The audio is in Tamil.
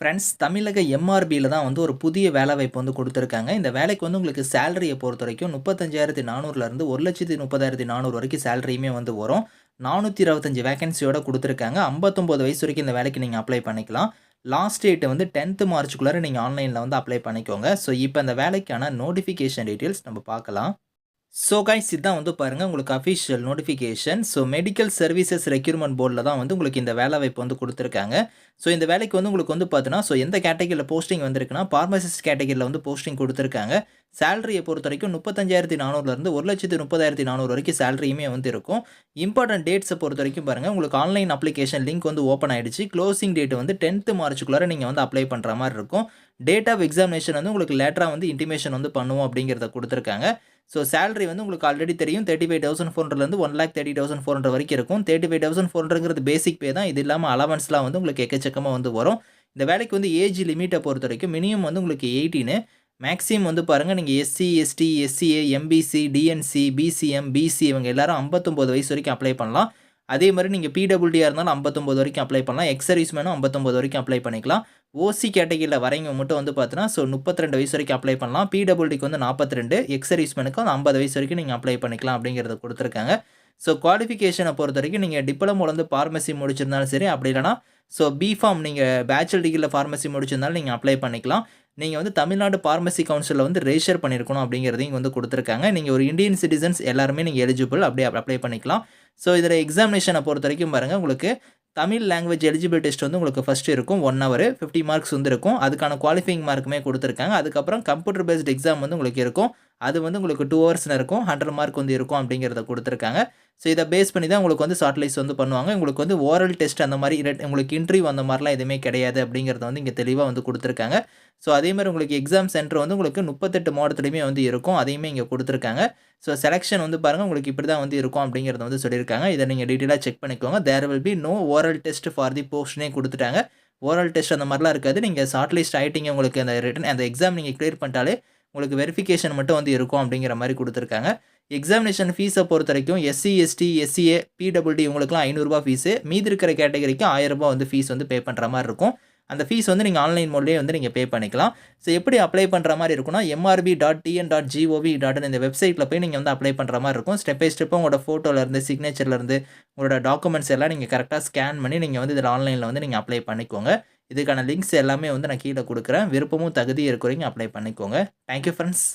ஃப்ரெண்ட்ஸ் தமிழக எம்ஆர்பியில் தான் வந்து ஒரு புதிய வேலைவாய்ப்பு வந்து கொடுத்துருக்காங்க. இந்த வேலைக்கு வந்து உங்களுக்கு சேலரியை பொறுத்த வரைக்கும் முப்பத்தஞ்சாயிரத்தி நானூறுலேருந்து ஒரு லட்சத்தி முப்பதாயிரத்தி நானூறு வரைக்கும் சேலரியுமே வந்து வரும். நானூற்றி இருபத்தஞ்சி வேகன்சியோட கொடுத்துருக்காங்க. ஐம்பத்தொம்போது வயசு வரைக்கும் இந்த வேலைக்கு நீங்கள் அப்ளை பண்ணிக்கலாம். லாஸ்ட் டேட் வந்து டென்த்து மார்ச்சுக்குள்ளார நீங்கள் ஆன்லைனில் வந்து அப்ளை பண்ணிக்கோங்க. ஸோ இப்போ இந்த வேலைக்கான நோட்டிஃபிகேஷன் டீட்டெயில்ஸ் நம்ம பார்க்கலாம். ஸோ கைஸ் இதுதான் வந்து பாருங்கள் உங்களுக்கு official notification so medical services recruitment போர்டில் தான் வந்து உங்களுக்கு இந்த வேலை வாய்ப்பு வந்து கொடுத்துருக்காங்க. ஸோ இந்த வேலைக்கு வந்து உங்களுக்கு வந்து பார்த்தீங்கன்னா ஸோ எந்த கேட்டகரியில் போஸ்டிங் வந்திருக்குன்னா ஃபார்மசிஸ்ட் கேட்டகரியில் வந்து போஸ்டிங் கொடுத்துருக்காங்க. சேலரியை பொறுத்த வரைக்கும் முப்பத்தஞ்சாயிரத்தி நானூறுலேருந்து ஒரு லட்சத்து முப்பதாயிரத்தி நானூறு வரைக்கும் சேலரியுமே வந்து இருக்கும். இம்பார்ட்டன்ட் டேட்ஸை பொறுத்த வரைக்கும் பாருங்கள் உங்களுக்கு ஆன்லைன் அப்ளிகேஷன் லிங்க் வந்து ஓப்பன் ஆகிடுச்சு க்ளோசிங் டேட் வந்து டென்த்து மார்ச்சுக்குள்ளார நீங்கள் வந்து அப்ளை பண்ணுற மாதிரி இருக்கும். டேட் ஆஃப் எக்ஸாமினேஷன் வந்து உங்களுக்கு லேட்டராக வந்து இன்டிமேஷன் வந்து பண்ணுவோம் அப்படிங்கிறத கொடுத்துருக்காங்க. ஸோ சேலரி வந்து உங்களுக்கு ஆல்ரெடி தெரியும். தேர்ட்டி ஃபைவ் தௌசண்ட் ஃபோர் ஹண்ட்ரட்லேருந்து one lakh thirty thousand four hundred வரைக்கும் இருக்கும். தேர்ட்டி ஃபைவ் தௌசண்ட் ஃபோர் ஹண்ட்ரட்ங்கிறது பேசிக் பே தான். இது இல்லாமல் அலவன்ஸ்லாம் வந்து உங்களுக்கு எக்கச்சக்கமாக வந்து வரும். இந்த வேலைக்கு வந்து ஏஜ் லிமிட்டை பொறுத்த வரைக்கும் மினிமம் வந்து உங்களுக்கு எயிட்டீனு மேக்ஸிமம் வந்து பாருங்கள் நீங்கள் SC ST SCA MBC DNC BCM BC இவங்க எல்லாரும் ஐம்பத்தொம்போது வயசு வரைக்கும் அப்ளை பண்ணலாம். அதே மாதிரி நீங்கள் பிடபிள்யூடியாக இருந்தாலும் ஐம்பத்தொம்போது வரைக்கும் அப்ளை பண்ணலாம். எக்ஸர்வீஸ் மேனும் ஐம்பத்தொம்போது வரைக்கும் அப்ளை பண்ணிக்கலாம். ஓசி கேட்டகிரியில் வரவங்க மட்டும் வந்து பார்த்தீங்கன்னா ஸோ முப்பத்தி ரெண்டு வயசு வரைக்கும் அப்ளை பண்ணலாம். பிடபிள்டிக்கு வந்து நாற்பத்தி ரெண்டு எக்ஸர்வீஸ் மேனுக்கு வந்து ஐம்பது வயசு வரைக்கும் நீங்கள் அப்ளை பண்ணிக்கலாம் அப்படிங்கிறத கொடுத்துருக்காங்க. ஸோ குவாலிஃபிகேஷனை பொறுத்த வரைக்கும் நீங்கள் டிப்ளமோவில் வந்து ஃபார்மசி முடிச்சிருந்தாலும் சரி அப்படி இல்லைனா ஸோ பிஃபார்ம் நீங்கள் பேச்சுலர் டிகிரியில் ஃபார்மசி முடிச்சிருந்தாலும் நீங்கள் அப்ளை பண்ணிக்கலாம். நீங்கள் வந்து தமிழ்நாடு ஃபார்மசி கவுன்சிலில் வந்து ரெஜிஸ்டர் பண்ணியிருக்கணும் அப்படிங்கிறதையும் வந்து கொடுத்துருக்காங்க. நீங்கள் ஒரு இந்தியன் சிட்டிசன்ஸ் எல்லாருமே நீங்கள் எலிஜிபிள் அப்படியே அப்ளை பண்ணிக்கலாம். ஸோ இதில் எக்ஸாமினேஷனை பொறுத்த வரைக்கும் பாருங்கள் உங்களுக்கு தமிழ் லாங்குவேஜ் எலிஜிபிள் டெஸ்ட் வந்து உங்களுக்கு ஃபஸ்ட்டு இருக்கும் ஒன் ஹவர் ஃபிஃப்டி மார்க்ஸ் வந்து இருக்கும். அதுக்கான குவாலிஃபைங் மார்க்குமே கொடுத்துருக்காங்க. அதுக்கப்புறம் கம்ப்யூட்டர் பேஸ்ட் எக்ஸாம் வந்து உங்களுக்கு இருக்கும். அது வந்து உங்களுக்கு டூ ஹவர்ஸில் இருக்கும் ஹண்ட்ரட் மார்க் வந்து இருக்கும் அப்படிங்கிறத கொடுத்துருக்காங்க. ஸோ இதை பேஸ் பண்ணி தான் உங்களுக்கு வந்து ஷார்ட்லைஸ் வந்து பண்ணுவாங்க. உங்களுக்கு வந்து ஓரல் டெஸ்ட் அந்த மாதிரி உங்களுக்கு இன்டர்வியூ அந்த மாதிரிலாம் எதுவுமே கிடையாது அப்படிங்கிறத வந்து இங்கே தெளிவாக வந்து கொடுத்துருக்காங்க. ஸோ அதே மாதிரி உங்களுக்கு எக்ஸாம் சென்டர் வந்து உங்களுக்கு முப்பத்தெட்டு மாவட்டத்துலையுமே வந்து இருக்கும். அதையுமே இங்கே கொடுத்துருக்காங்க. ஸோ செலெக்ஷன் வந்து பாருங்கள் உங்களுக்கு இப்படி தான் வந்து இருக்கும் அப்படிங்கிறத வந்து சொல்லியிருக்காங்க. இதை நீங்கள் டீட்டெயிலாக செக் பண்ணிக்கோங்க. There will be no oral test for the போஸ்ட்னே கொடுத்துட்டாங்க. ஓரல் டெஸ்ட் அந்த மாதிரிலாம் இருக்காது. நீங்கள் ஷார்ட் லிஸ்ட் ஆகிட்டீங்க உங்களுக்கு அந்த ரிட்டன் அந்த எக்ஸாம் நீங்கள் கிளியர் பண்ணிட்டாலே உங்களுக்கு வெரிஃபிகேஷன் மட்டும் வந்து இருக்கும் அப்படிங்கிற மாதிரி கொடுத்துருக்காங்க. எக்ஸாமினேஷன் ஃபீஸை பொறுத்த வரைக்கும் எஸ்சி எஸ்டி எஸ்சிஏ பிடபிள்டி இவங்களுக்குலாம் ஐநூறுரூபா ஃபீஸு மீதி இருக்கிற கேட்டகரிக்கு ஆயிரரூபா வந்து ஃபீஸ் வந்து பே பண்ணுற மாதிரி இருக்கும். அந்த ஃபீஸ் வந்து நீங்கள் ஆன்லைன் மோட்லேயே வந்து நீங்கள் பே பண்ணிக்கலாம். ஸோ எப்படி அப்ளை பண்ணுற மாதிரி இருக்குன்னா MRB dot TN dot GOV dot இந்த வெப்சைட்டில் போய் நீங்கள் வந்து அப்ளை பண்ணுற மாதிரி இருக்கும். ஸ்டெப் பை ஸ்டெப்பாக உங்களோட ஃபோட்டோலேருந்து சிக்னேச்சர்லேருந்து உங்களோட டாக்குமெண்ட்ஸ் எல்லாம் நீங்கள் கரெக்டாக ஸ்கேன் பண்ணி நீங்கள் வந்து இதில் ஆன்லைனில் வந்து நீங்கள் அப்ளை பண்ணிக்கோங்க. இதுக்கான லிங்க்ஸ் எல்லாமே வந்து நான் கீழே கொடுக்குறேன். விருப்பமும் தகுதி இருக்கிறவங்க அப்ளை பண்ணிக்கோங்க. Thank you friends